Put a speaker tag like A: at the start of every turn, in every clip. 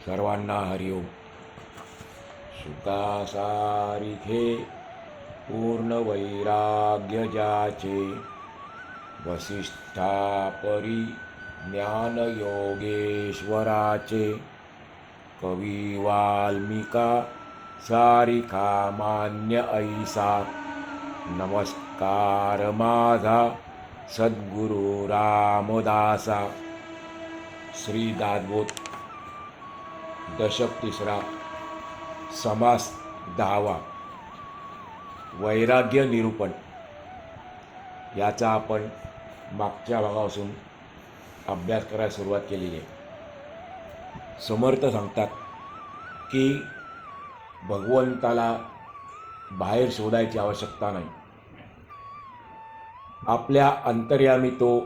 A: सर्वांना हरिओम सुखासारिखे पूर्ण वैराग्य जाचे वसिष्ठापरी ज्ञानयोगेश्वराचे कवी वाल्मिका सारिका मान्य ऐसा. नमस्कार माझा सद्गुरु रामदासा. श्री दादबोध दशक तिसरा समास दहावा वैराग्य निरूपण. याचा आपण मागच्या भागापासून अभ्यास करायला सुरुवात केलेली आहे. समर्थ सांगतात की भगवंताला बाहेर शोधायची आवश्यकता नाही. आपल्या अंतर्यामी तो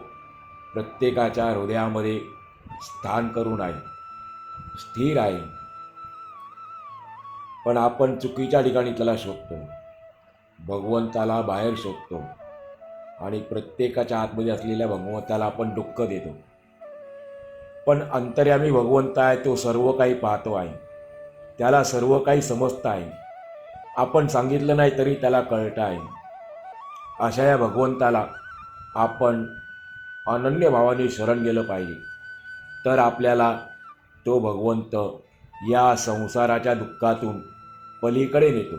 A: प्रत्येकाच्या हृदयामध्ये स्थान करून आहे. स्थिर आहे. पण आपण चुकीच्या ठिकाणी त्याला शोधतो. भगवंताला बाहेर शोधतो. आणि प्रत्येकाच्या आतमध्ये असलेल्या भगवंताला आपण दुःख देतो. पण अंतर्यामी भगवंत आहे तो सर्व काही पाहतो आहे. त्याला सर्व काही समजतं आहे. आपण सांगितलं नाही तरी त्याला कळतं आहे. अशा या भगवंताला आपण अनन्य भावाने शरण गेलं पाहिजे. तर आपल्याला तो भगवंत या संसाराच्या दुःखातून पलीकडे नेतो.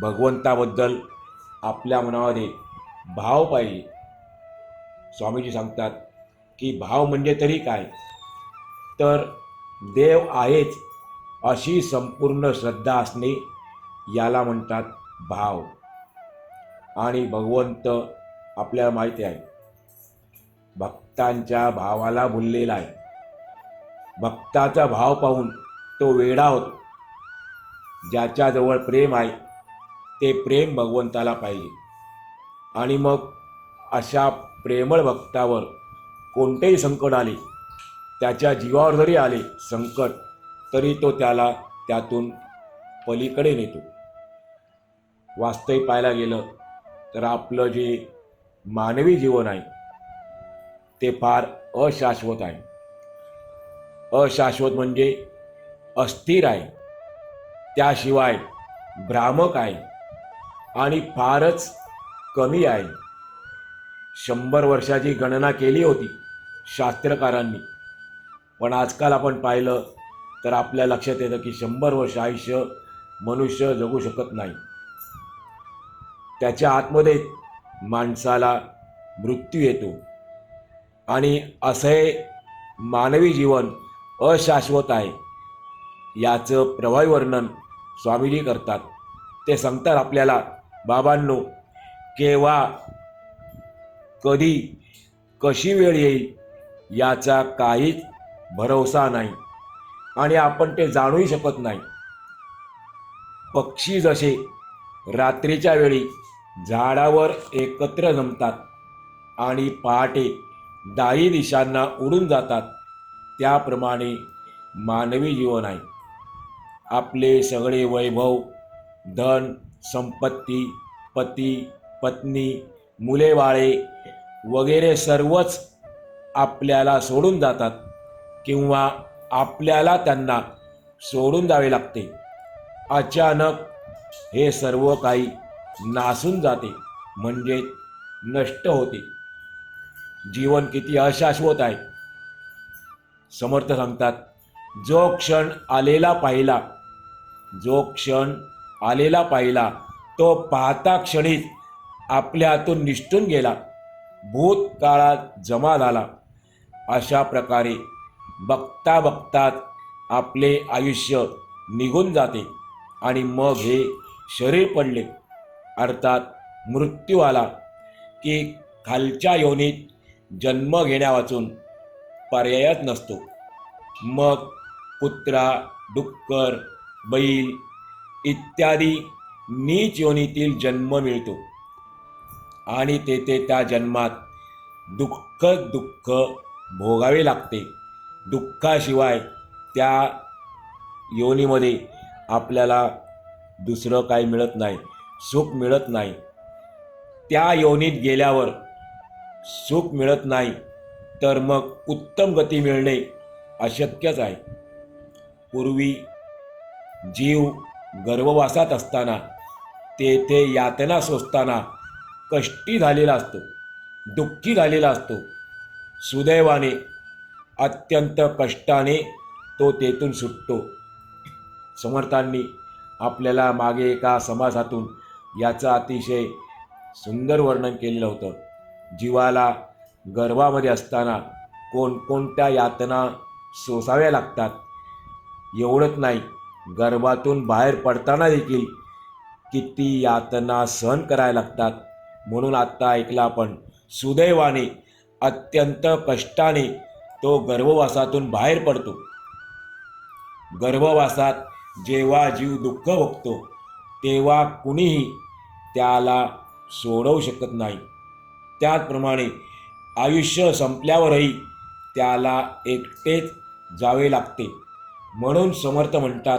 A: भगवंताबद्दल आपल्या मनामध्ये भाव पाहिजे. स्वामीजी सांगतात की भाव म्हणजे तरी काय? तर देव आहेच अशी संपूर्ण श्रद्धा असणे याला म्हणतात भाव. आणि भगवंत आपल्याला माहिती आहे. भक्तांच्या भावाला भुललेला आहे. भक्ताचा भाव पाहून तो वेडा होतो. ज्याच्याजवळ प्रेम आहे ते प्रेम भगवंताला पाहिजे. आणि मग अशा प्रेमळ भक्तावर कोणतेही संकट आले त्याच्या जीवावर जरी आले संकट तरी तो त्याला त्यातून पलीकडे नेतो. वास्तविक पाहायला गेलं तर आपलं जे मानवी जीवन आहे ते फार अशाश्वत आहे. अशाश्वत म्हणजे अस्थिर आहे. त्याशिवाय भ्रामक आहे आणि फारच कमी आहे. शंभर वर्षाची गणना केली होती शास्त्रकारांनी. पण आजकाल आपण पाहिलं तर आपल्या लक्षात येतं की शंभर वर्ष आयुष्य मनुष्य जगू शकत नाही. त्याच्या आतमध्ये माणसाला मृत्यू येतो. आणि असे मानवी जीवन अशाश्वत आहे. याचं प्रभावी वर्णन स्वामीजी करतात. ते सांगतात आपल्याला बाबांनो केव्हा कधी कशी वेळ येईल याचा काहीच भरवसा नाही. आणि आपण ते जाणूही शकत नाही. पक्षी जसे रात्रीच्या वेळी झाडावर एकत्र जमतात आणि पहाटे दाही दिशांना उडून जातात त्याप्रमाणे मानवी जीवन आहे. आपले सगळे वैभव धन संपत्ती पती पत्नी मुले बाळे वगैरे सर्वच आपल्याला सोडून जातात किंवा आपल्याला त्यांना सोडून जावे लागते. अचानक हे सर्व काही नासून जाते म्हणजे नष्ट होते. जीवन किती अशाश्वत आहे. समर्थ सांगतात जो क्षण आलेला पाहिला जो क्षण आलेला पाहिला तो पाहता क्षणीच आपल्या हातून निष्ठून गेला भूतकाळात जमा झाला. अशा प्रकारे बघता बघताच आपले आयुष्य निघून जाते आणि मग हे शरीर पडले. अर्थात मृत्यू आला की खालच्या योनीत जन्म घेण्यावाचून पर्यायच नसतो. मग कुत्रा डुक्कर बैल इत्यादी नीच योनीतील जन्म मिळतो. आणि तेथे त्या जन्मात दुःख दुःख भोगावे लागते. दुःखाशिवाय त्या योनीमध्ये आपल्याला दुसरं काही मिळत नाही सुख मिळत नाही. त्या योनीत गेल्यावर सुख मिळत नाही. तर मग उत्तम गती मिळणे अशक्यच आहे. पूर्वी जीव गर्भवासात असताना तेथे यातना सोसताना कष्टी झालेला असतो दुःखी झालेला असतो. सुदैवाने अत्यंत कष्टाने तो तेथून सुटतो. समर्थांनी आपल्याला मागे एका समाजातून याचं अतिशय सुंदर वर्णन केलेलं होतं. जीवाला गर्भामध्ये असताना कोणकोणत्या यातना सोसाव्या लागतात? एवढंच नाही गर्भातून बाहेर पडताना देखील किती यातना सहन करायला लागतात? म्हणून आत्ता ऐकलं आपण सुदैवाने अत्यंत कष्टाने तो गर्भवासातून बाहेर पडतो. गर्भवासात जेव्हा जीव दुःख भोगतो तेव्हा कुणीही त्याला सोडवू शकत नाही. त्याचप्रमाणे आयुष्य संपल्यावरही त्याला एकटेच जावे लागते. म्हणून समर्थ म्हणतात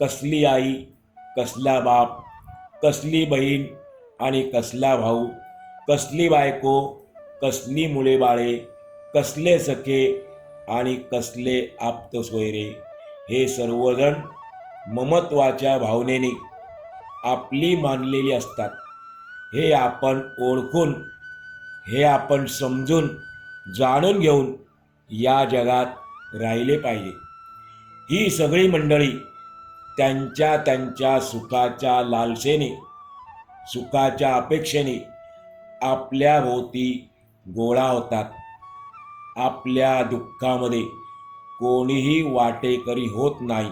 A: कसली आई कसला बाप कसली बहीण आणि कसला भाऊ कसली बायको कसली मुले बाळे कसले सखे आणि कसले आप्त सोयरे हे सर्वजण ममत्वाच्या भावनेने आपली मानलेली असतात. हे आपण ओळखून हे आपण समजून जाणून घेऊन या जगात राहिले पाहिजे. ही सगळी मंडळी त्यांच्या त्यांच्या सुखाच्या लालसेने सुखाच्या अपेक्षेने आपल्या भोवती गोळा होतात. आपल्या दुःखामध्ये कोणीही वाटेकरी होत नाही.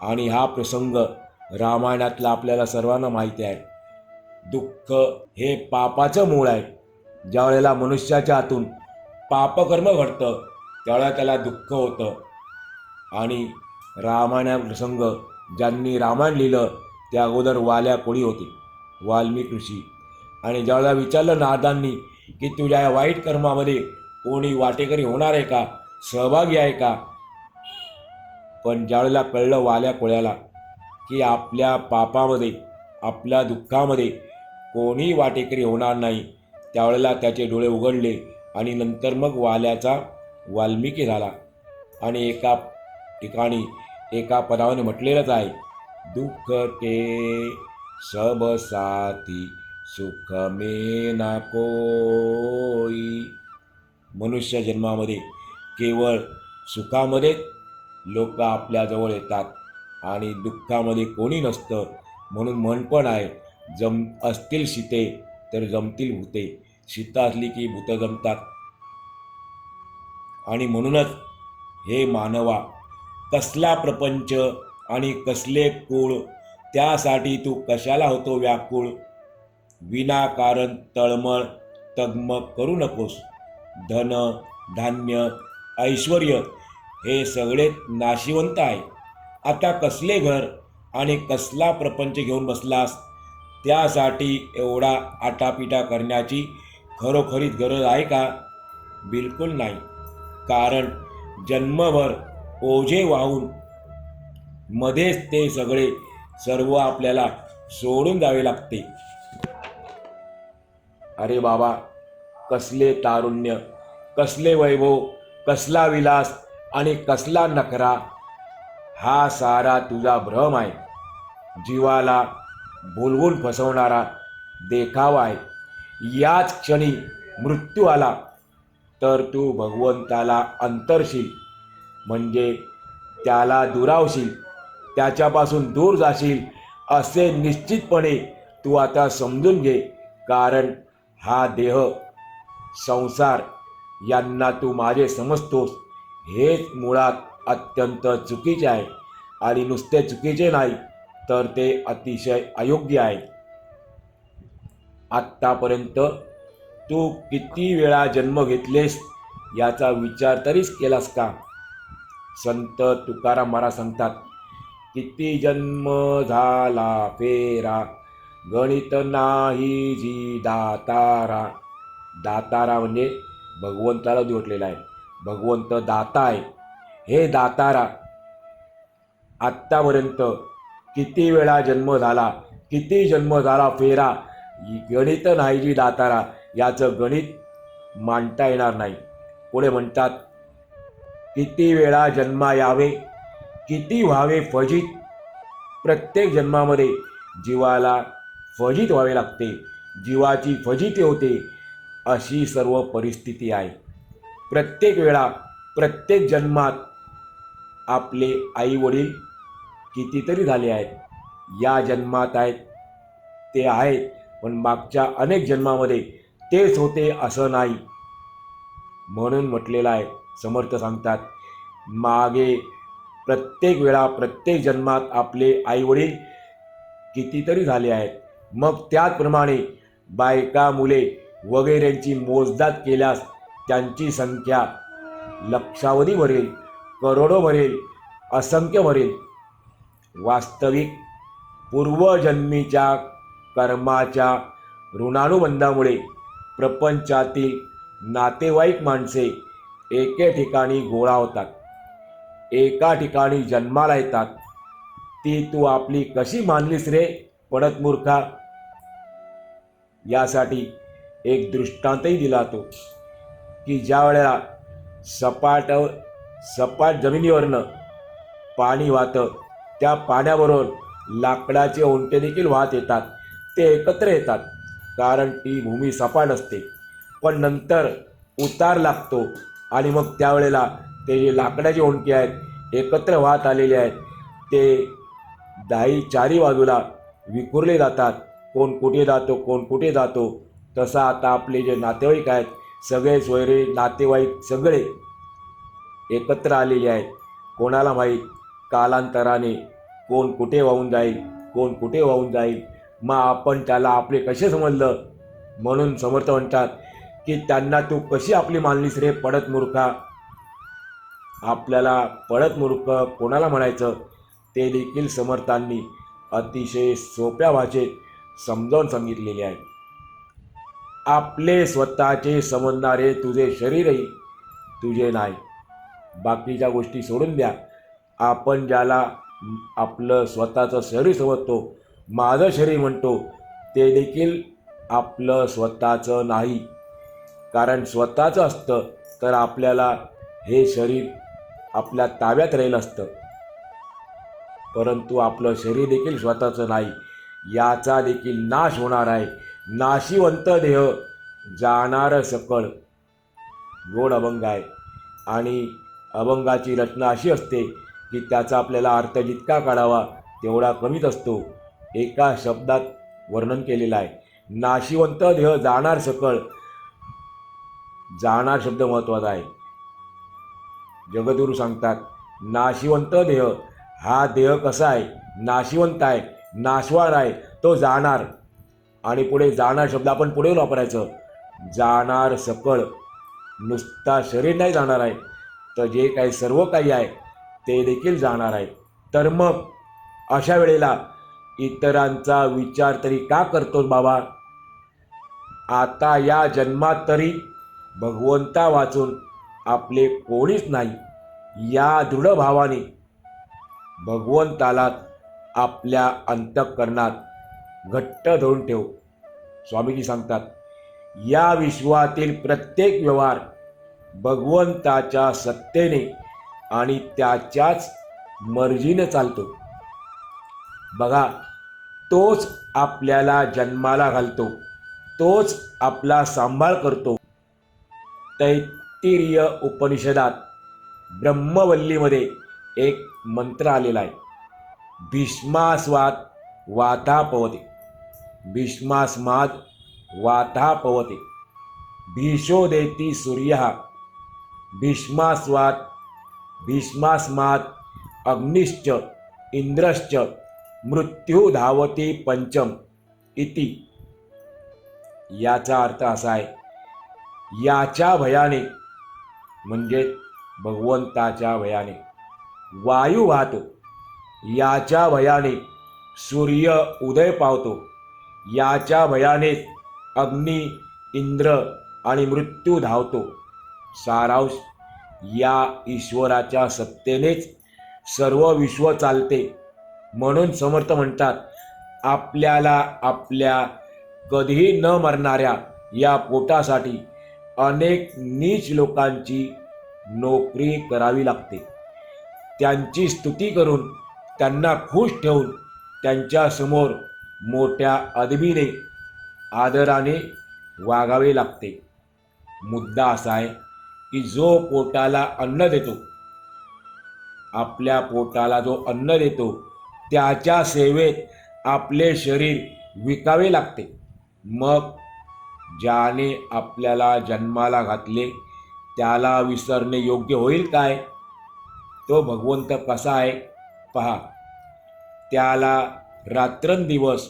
A: आणि हा प्रसंग रामायणातला आपल्याला सर्वांना माहिती आहे. दुःख हे पापाचं मूळ आहे. ज्या वेळेला मनुष्याच्या हातून पापकर्म घडतं त्यावेळेला त्याला दुःख होतं. आणि रामायणा प्रसंग ज्यांनी रामायण लिहिलं त्या अगोदर वाल्या कोळी होते वाल्मिक ऋषी. आणि ज्यावेळेला विचारलं नादांनी की तुझ्या या वाईट कर्मामध्ये कोणी वाटेकरी होणार आहे का? सहभागी आहे का? पण ज्यावेळेला कळलं वाल्या कोळ्याला की आपल्या पापामध्ये आपल्या दुःखामध्ये कोणी वाटेकरी होणार नाही. त्यावेळेला त्याचे डोळे उघडले आणि नंतर मग वाल्याचा वाल्मिकी झाला. आणि एका ठिकाणी एका पदावाने म्हटलेलंच आहे दुःख ते सब साथी सुख में ना कोई. मनुष्य जन्मामध्ये केवळ सुखामध्ये लोक आपल्याजवळ येतात आणि दुःखामध्ये कोणी नसतं म्हणून मन पण आहे. जम असतील सीते तर जमतील भूते. सीता असली की भूतं जमतात. आणि म्हणूनच हे मानवा कसला प्रपंच आणि कसले कुळ त्यासाठी तू कशाला होतो व्याकुळ? विनाकारण तळमळ तगमग करू नकोस. धन धान्य ऐश्वर हे सगळे नाशिवंत आहे. आता कसले घर आणि कसला प्रपंच घेऊन बसलास? त्यासाठी एवढा आटापिटा करण्याची खरोखरीच गरज आहे का? बिलकुल नाही. कारण जन्मभर ओझे वाहून मध्येच ते सगळे सर्व आपल्याला सोडून जावे लागते. अरे बाबा कसले तारुण्य कसले वैभव कसला विलास आणि कसला नखरा. हा सारा तुझा भ्रम आहे. जीवाला बोलवून फसवणारा देखावा आहे. याच क्षणी मृत्यू आला. तर तू भगवंताला अंतरशील म्हणजे त्याला दुरावशील त्याच्यापासून दूर जाशील असे निश्चितपणे तू आता समजून घे. कारण हा देह संसार यांना तू माझे समजतोस. हेच मुळात अत्यंत चुकीचे आहे आणि नुसते चुकीचे नाही. तर ते अतिशय अयोग्य आहे. आत्तापर्यंत तू किती वेळा जन्म घेतलेस याचा विचार तरीच केलास का? संत तुकाराम महाराज सांगतात किती जन्म झाला फेरा गणित नाही जी दातारा. दातारा म्हणजे भगवंताला जोडलेला आहे. भगवंत दाता आहे. हे दातारा आत्तापर्यंत किती वेळा जन्म झाला किती जन्म झाला फेरा गणित नाही जी दातारा याचं गणित मांडता येणार नाही. पुढे म्हणतात किती वेळा जन्मा यावे किती व्हावे फजित? प्रत्येक जन्मामध्ये जीवाला फजित व्हावे लागते जीवाची फजिती होते अशी सर्व परिस्थिती आहे. प्रत्येक वेळा प्रत्येक जन्मात आपले आई वडील कितीतरी झाले आहेत. या जन्मात आहेत. ते आहेत. पण मागच्या अनेक जन्मामध्ये तेच होते असं नाही. म्हणून म्हटलेलं आहे. समर्थ सांगतात. मागे प्रत्येक वेळा प्रत्येक जन्मात आपले आईवडील कितीतरी झाले आहेत. मग त्याचप्रमाणे बायका मुले वगैरेंची मोजदाद केल्यास त्यांची संख्या लक्षावधी भरेल करोडो भरेल असंख्य भरेल. वास्तविक पूर्वजन्मीच्या कर्माच्या ऋणानुबंधामुळे प्रपंचातील नातेवाईक माणसे एके ठिकाणी गोळा होतात. एका ठिकाणी जन्माला येतात. ती तू आपली कशी मानलीस रे पडत मूर्खा? यासाठी एक दृष्टांतही दिला तो की ज्या वेळेला सपाट सपाट जमिनीवरनं पाणी वाहतं त्या पाण्याबरोबर लाकडाचे ओंटे देखील वाहत येतात. ते एकत्र येतात कारण ती भूमी सपाट असते. पण नंतर उतार लागतो आणि मग त्यावेळेला ते जे लाकडाचे ओंडके आहेत एकत्र वाहत आलेले आहेत ते दाही चारी बाजूला विखुरले जातात. कोण कुठे जातो कोण कुठे जातो. तसा आता आपले जे नातेवाईक आहेत सगळे सोयरे नातेवाईक सगळे एकत्र आलेले आहेत. कोणाला माहीत? कालांतराने कोण कुठे वाहून जाईल कोण कुठे वाहून जाईल मग आपण त्याला आपले कसे समजलं? म्हणून समर्थ म्हणतात की त्यांना तू कशी आपली मानलीस रे पडत मूर्खा? आपल्याला पडत मूर्ख कोणाला म्हणायचं? ते देखील समर्थांनी अतिशय सोप्या भाषेत समजावून सांगितलेले आहे. आपले स्वतःचे समजणारे तुझे शरीरही तुझे नाही. बाकीच्या गोष्टी सोडून द्या. आपण ज्याला आपलं स्वतःचं शरीर समजतो माझं शरीर म्हणतो ते देखील आपलं स्वतःचं नाही. कारण स्वतःचं असतं तर आपल्याला हे शरीर आपल्या ताब्यात राहिलं असतं. परंतु आपलं शरीर देखील स्वतःचं नाही. याचा देखील नाश होणार आहे. नाशिवंत देह जाणार सकळ. गोड अभंग आहे. आणि अभंगाची रचना अशी असते की त्याचा आपल्याला अर्थ जितका काढावा तेवढा कमीच असतो. एका शब्दात वर्णन केलेलं आहे. नाशिवंत देह जाणार सकळ. जाणार शब्द महत्त्वाचा आहे. जगदुरू सांगतात नाशिवंत देह हा देह कसा आहे? नाशिवंत आहे नाशवार आहे तो जाणार. आणि पुढे जाणार शब्द आपण पुढे वापरायचं. जाणार सकळ. नुसता शरीर नाही जाणार आहे. तर जे काही सर्व काही आहे ते देखील जाणार आहे तर मग अशा वेळेला इतरांचा विचार तरी का करतोस बाबा? आता या जन्मात तरी भगवंता वाचून आपले कोणीच नाही. या दृढ भावाने भगवंताला आपल्या अंतःकरणात घट्ट धरून ठेव. स्वामीजी सांगतात या विश्वातील प्रत्येक व्यवहार भगवंताच्या सत्तेने आणि त्याच्याच मर्जीने चालतो. बघा तोच आपल्याला जन्माला घालतो तोच आपला सांभाळ करतो. तैत्तिरीय उपनिषदात ब्रह्मवल्लीमध्ये एक मंत्र आलेला आहे. भीष्मास्वाद वाता पवते. भीष्मास्माद वाता पवते. भीषो देती सूर्य. भीष्मास्वाद भीष्मास्मात अग्निश्च इंद्रश्च मृत्यू धावती पंचम इति. याचा अर्थ असा आहे याच्या भयाने म्हणजे भगवंताच्या भयाने वायू वाहतो. याच्या भयाने सूर्य उदय पावतो. याच्या भयाने अग्नी इंद्र आणि मृत्यू धावतो. सारांश या ईश्वराच्या सत्तेनेच सर्व विश्व चालते. म्हणून समर्थ म्हणतात आपल्याला आपल्या कधीही न मरणाऱ्या या पोटासाठी अनेक नीच लोकांची नोकरी करावी लागते. त्यांची स्तुती करून त्यांना खुश ठेवून त्यांच्यासमोर मोठ्या अदबीने आदराने वागावे लागते. मुद्दा असा आहे की जो पोटाला अन्न देतो आपल्या पोटाला जो अन्न देतो त्याच्या सेवेत आपले शरीर विकावे लागते. मग ज्याने आपल्याला जन्माला घातले त्याला विसरणे योग्य होईल काय? तो भगवंत कसा आहे? पहा. त्याला रात्रंदिवस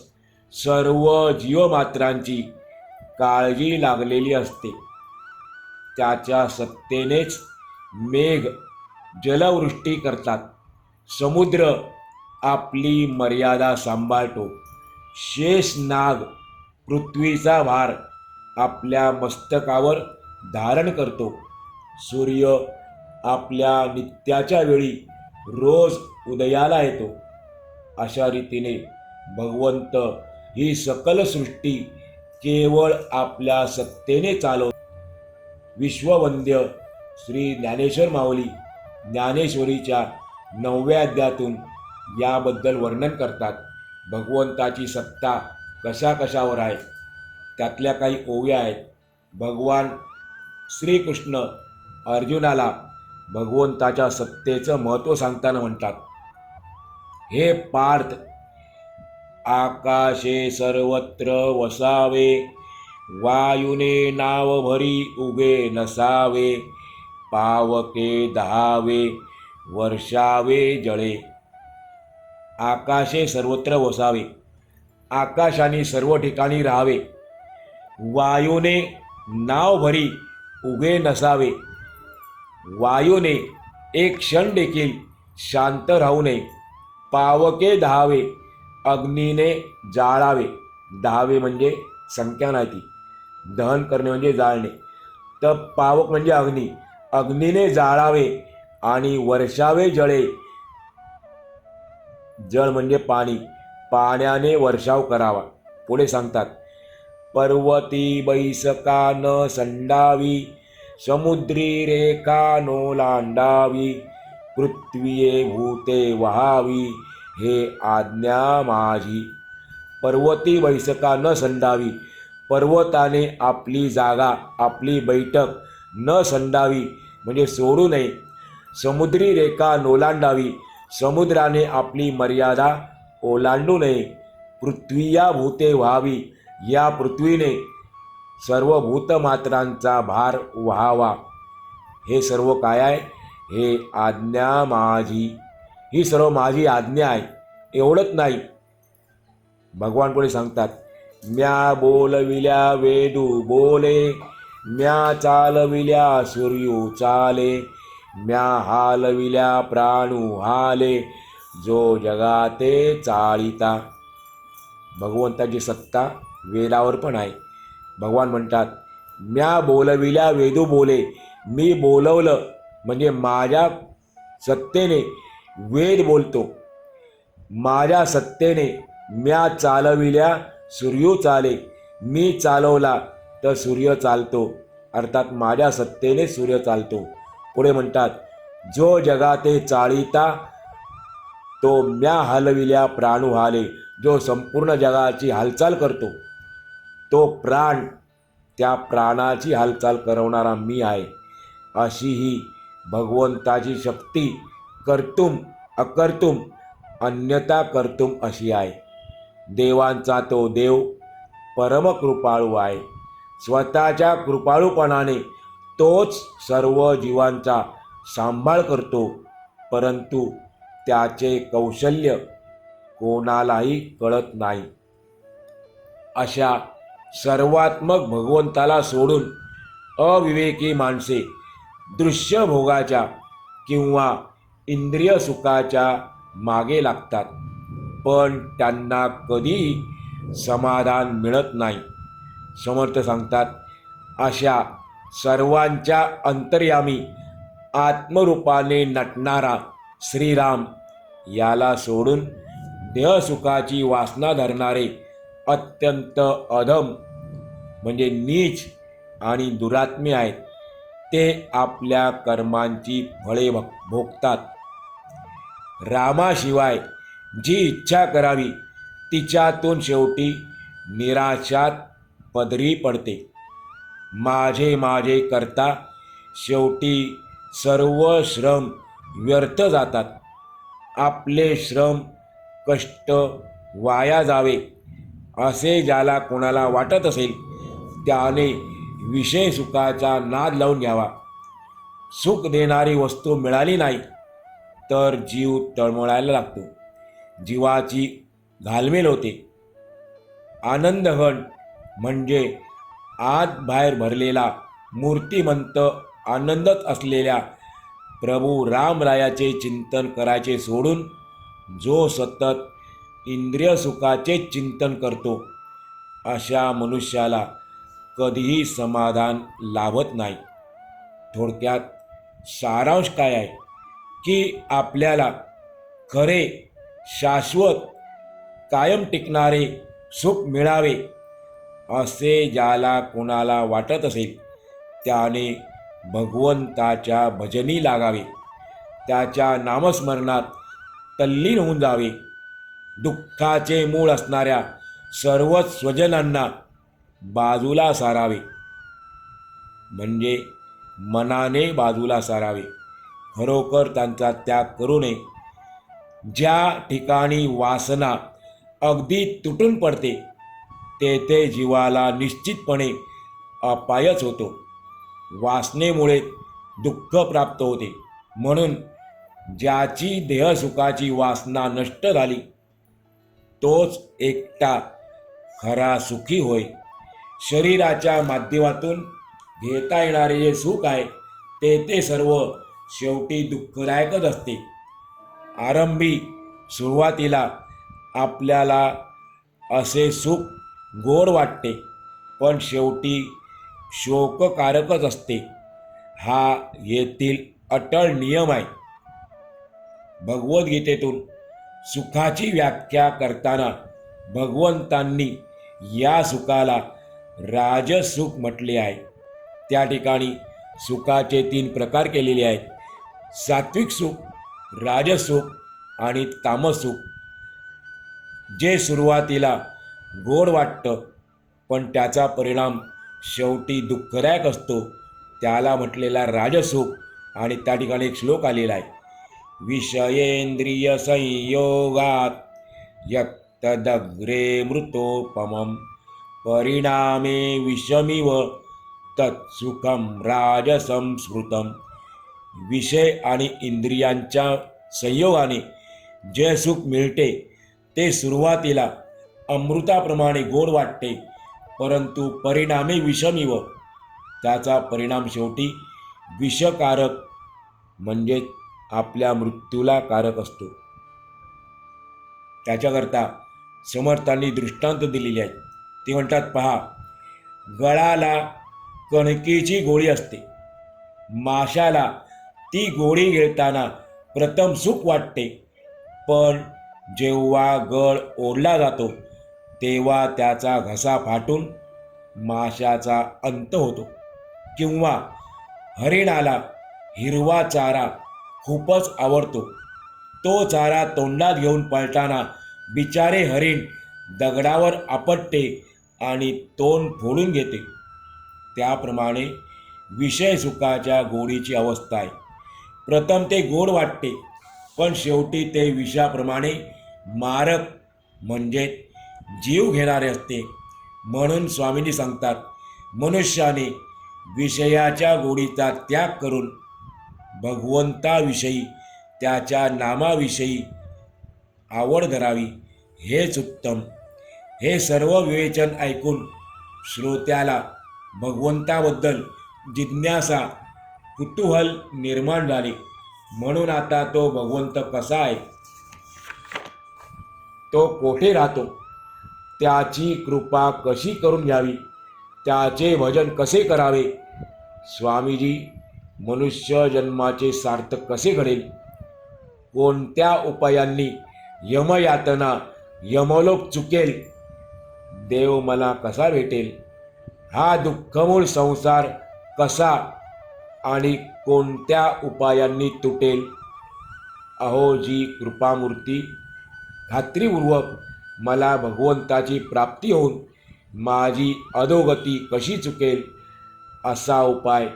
A: सर्व जीवमात्रांची काळजी लागलेली असते. त्याच्या सत्तेनेच मेघ जलवृष्टी करतात. समुद्र आपली मर्यादा सांभाळतो. शेष नाग पृथ्वीचा भार आपल्या मस्तकावर धारण करतो. सूर्य आपल्या नित्याच्या वेळी रोज उदयाला येतो. अशा रीतीने भगवंत ही सकल सृष्टी केवळ आपल्या सत्तेने चालव विश्ववंद्य श्री ज्ञानेश्वर माऊली ज्ञानेश्वरीच्या नवव्या अध्यातून याबद्दल वर्णन करतात. भगवंताची सत्ता कशा कशावर आहे? त्यातल्या काही ओव्या आहेत. भगवान श्रीकृष्ण अर्जुनाला भगवंताच्या सत्तेचं महत्त्व सांगताना म्हणतात. हे पार्थ आकाशे सर्वत्र वसावे. वायुने नाव भरी उगे नसावे पावके दहावे वर्षावे जळे. आकाशे सर्वत्र वसावे आकाशाने सर्व ठिकाणी राहावे. वायूने नाव भरी उगे नसावे वायूने एक क्षण देखील शांत राहू नये. पावके दहावे अग्नीने जाळावे. दहावे म्हणजे संख्या नाही ती. दहन करणे म्हणजे जाळणे. तप पावक म्हणजे अग्नी. अग्नीने जाळावे आणि वर्षावे जळे. जळ म्हणजे पाणी. पाण्याने वर्षाव करावा. पुढे सांगतात पर्वती बैसका न संडावी समुद्री रेखा नो लांडावी पृथ्वीये भूते वहावी हे आज्ञा माझी. पर्वती बैसका न संडावी पर्वताने आपली जागा आपली बैठक न संडावी म्हणजे सोडू नये. समुद्री रेखा नोलांडावी समुद्राने आपली मर्यादा ओलांडू नये. पृथ्वी या भूते व्हावी या पृथ्वीने सर्व भूतमात्रांचा भार व्हावा. हे सर्व काय आहे? हे आज्ञा माझी. ही सर्व माझी आज्ञा आहे. एवढंच नाही. भगवान पुढे सांगतात म्या बोलविल्या वेदू बोले म्या चालविल्या सूर्यू चाले म्या हालविल्या प्राणू हाले जो जगाते चाळीता. भगवंताची सत्ता वेदावर पण आहे. भगवान म्हणतात म्या बोलविल्या वेदू बोले मी बोलवलं म्हणजे माझ्या सत्तेने वेद बोलतो. माझ्या सत्तेने म्या चालविल्या सूर्य चाले मी चालवला तर सूर्य चालतो. अर्थात माझ्या सत्तेने सूर्य चालतो. पुढे म्हणतात जो जगाते चाळीता तो म्या हलविल्या प्राणू हाले. जो संपूर्ण जगाची हालचाल करतो तो प्राण त्या प्राणाची हालचाल करवणारा मी आहे. अशी ही भगवंताची शक्ती कर्तुम अकर्तुम अन्यता कर्तुम अशी आहे. देवांचा तो देव परमकृपाळू आहे. स्वतःच्या कृपाळूपणाने तोच सर्व जीवांचा सांभाळ करतो परंतु त्याचे कौशल्य कोणालाही कळत नाही. अशा सर्वात्मक भगवंताला सोडून अविवेकी माणसे दृश्य भोगाच्या किंवा इंद्रिय सुखाच्या मागे लागतात. पण त्यांना कधीही समाधान मिळत नाही. समर्थ सांगतात अशा सर्वांच्या अंतर्यामी आत्मरूपाने नटणारा श्रीराम याला सोडून देहसुखाची वासना धरणारे अत्यंत अधम म्हणजे नीच आणि दुरात्मे आहेत. ते आपल्या कर्मांची फळे भोगतात. रामाशिवाय जी इच्छा करावी तिच्यातून शेवटी निराशात पदरी पडते. माझे माझे करता शेवटी सर्व श्रम व्यर्थ जातात. आपले श्रम कष्ट वाया जावे असे ज्याला कोणाला वाटत असेल त्याने विषय सुखाचा नाद लावून घ्यावा. सुख देणारी वस्तू मिळाली नाही तर जीव तळमळायला लागतो. जीवाची घालमेल होते. आनंदघन म्हणजे आत बाहेर भरलेला मूर्तिमंत आनंदत असलेल्या प्रभू रामरायाचे चिंतन करायचे सोडून जो सतत इंद्रिय सुखाचे चिंतन करतो अशा मनुष्याला कधीही समाधान लाभत नाही. थोडक्यात सारांश काय आहे? की आपल्याला खरे शाश्वत कायम टिकणारे सुख मिळावे असे ज्याला कोणाला वाटत असेल त्याने भगवंताच्या भजनी लागावे. त्याच्या नामस्मरणात तल्लीन होऊन जावे. दुःखाचे मूळ असणाऱ्या सर्वच स्वजनांना बाजूला सारावे. म्हणजे मनाने बाजूला सारावे. खरोखर त्यांचा त्याग करू नये. ज्या ठिकाणी वासना अगदी तुटून पडते तेथे जीवाला निश्चितपणे अपायच होतो. वासनेमुळे दुःख प्राप्त होते. म्हणून ज्याची देहसुखाची वासना नष्ट झाली तोच एकटा खरा सुखी होय. शरीराच्या माध्यमातून घेता येणारे जे सुख आहे ते ते सर्व शेवटी दुःखदायकच असते. आरंभी सुरुवातीला आपल्याला असे सुख गोड वाटते पण शेवटी शोककारकच असते. हा येथील अटळ नियम आहे. भगवद्गीतेतून सुखाची व्याख्या करताना भगवंतांनी या सुखाला राजसुख म्हटले आहे. त्या ठिकाणी सुखाचे तीन प्रकार केलेले आहेत. सात्विक सुख राजसुख आणि तामसुख. जे सुरुवातीला गोड वाटतं पण त्याचा परिणाम शेवटी दुःखदायक असतो त्याला म्हटलेला राजसुख आणि त्या ठिकाणी एक श्लोक आलेला आहे. विषयेंद्रिय संयोगात यक्तदग्रे मृतोपमं परिणामे विषमिव तत्सुखम राजसंस्मृतम. विषय आणि इंद्रियांच्या संयोगाने जे सुख मिळते ते सुरुवातीला अमृताप्रमाणे गोड वाटते परंतु परिणामी विषमिव. त्याचा परिणाम शेवटी विषकारक म्हणजे आपल्या मृत्यूला कारक असतो. त्याच्याकरता समर्थांनी दृष्टांत दिलेली आहेत. ते म्हणतात पहा गळाला कणकेची गोळी असते. माशाला ती गोडी गिळताना प्रथम सुख वाटते. पण जेव्हा गळ ओढला जातो तेव्हा त्याचा घसा फाटून माशाचा अंत होतो. किंवा हरिणाला हिरवा चारा खूपच आवडतो. तो चारा तोंडात घेऊन पळताना बिचारे हरिण दगडावर आपटते आणि तोंड फोडून घेते. त्याप्रमाणे विषय सुखाच्या गोडीची अवस्था आहे. प्रथम ते गोड वाटते पण शेवटी ते विषाप्रमाणे मारक म्हणजे जीव घेणारे असते. म्हणून स्वामींनी सांगतात मनुष्याने विषयाच्या गोडीचा त्याग करून भगवंताविषयी त्याच्या नामाविषयी आवड धरावी. हेच उत्तम. हे सर्व विवेचन ऐकून श्रोत्याला भगवंताबद्दल जिज्ञासा कुतूहल निर्माण झाले. म्हणून आता तो भगवंत कसा आहे? तो कोठे राहतो? त्याची कृपा कशी करून घ्यावी? त्याचे भजन कसे करावे? स्वामीजी मनुष्य जन्माचे सार्थक कसे घडेल? कोणत्या उपायांनी यमयातना यमलोक चुकेल? देव मला कसा भेटेल? हा दुःखमूळ संसार कसा आणि कोणत्या उपायांनी तुटेल? अहो जी कृपामूर्ती खात्रीपूर्वक मला भगवंताची प्राप्ती होऊन माझी अधोगती कशी चुकेल असा उपाय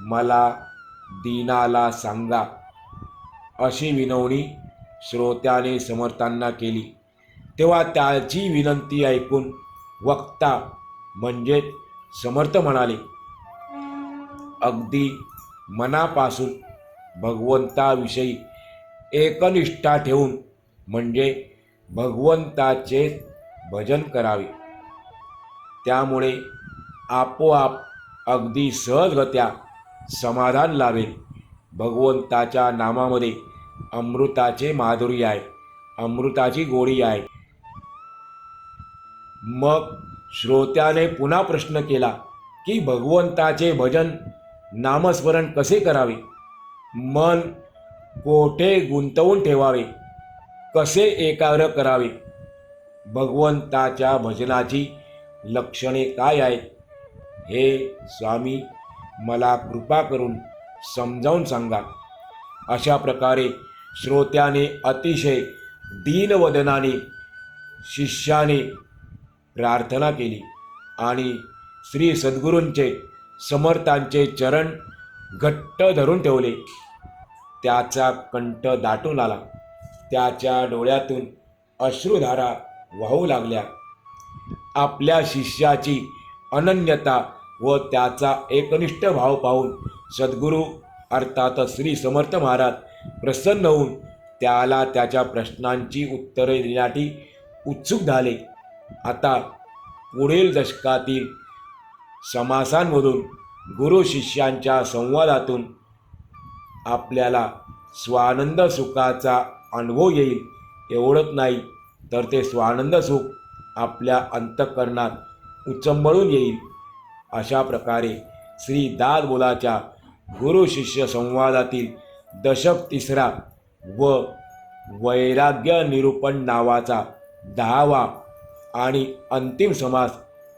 A: मला दीनाला सांगा अशी विनवणी श्रोत्याने समर्थांना केली. तेव्हा त्याची विनंती ऐकून वक्ता म्हणजे समर्थ म्हणाले अगदी मनापासून भगवंताविषयी एकनिष्ठा ठेवून म्हणजे भगवंताचे भजन करावे. त्यामुळे आपोआप अगदी सहजगत्या समाधान लावेल भगवंताच्या नामामध्ये अमृताचे माधुरी आहे अमृताची गोडी आहे. मग श्रोत्याने पुन्हा प्रश्न केला की भगवंताचे भजन नामस्मरण कसे करावे? मन कोठे गुंतवून ठेवावे? कसे एकाग्र करावे? भगवंताच्या भजनाची लक्षणे काय आहेत? हे स्वामी मला कृपा करून समजावून सांगा. अशा प्रकारे श्रोत्याने अतिशय दीनवदनाने शिष्याने प्रार्थना केली आणि श्री सद्गुरूंचे समर्थांचे चरण घट्ट धरून ठेवले. त्याचा कंठ दाटून आला. त्याच्या डोळ्यातून अश्रुधारा वाहू लागल्या. आपल्या शिष्याची अनन्यता व त्याचा एकनिष्ठ भाव पाहून सद्गुरू अर्थात श्री समर्थ महाराज प्रसन्न होऊन त्याला त्याच्या प्रश्नांची उत्तरे देण्यासाठी उत्सुक झाले. आता पुढील दशकातील समासांमधून गुरु शिष्यांच्या संवादातून आपल्याला स्वानंद सुखाचा अनुभव येईल. एवढंच नाही तर ते स्वानंद सुख आपल्या अंतःकरणात उचंबळून येईल. अशा प्रकारे श्री दादबोलाच्या गुरु शिष्य संवादातील दशक तिसरा व वैराग्य निरूपण नावाचा दहावा आणि अंतिम समास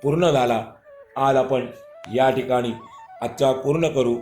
A: पूर्ण झाला. आज आपण या ठिकाणी आजचा पूर्ण करू.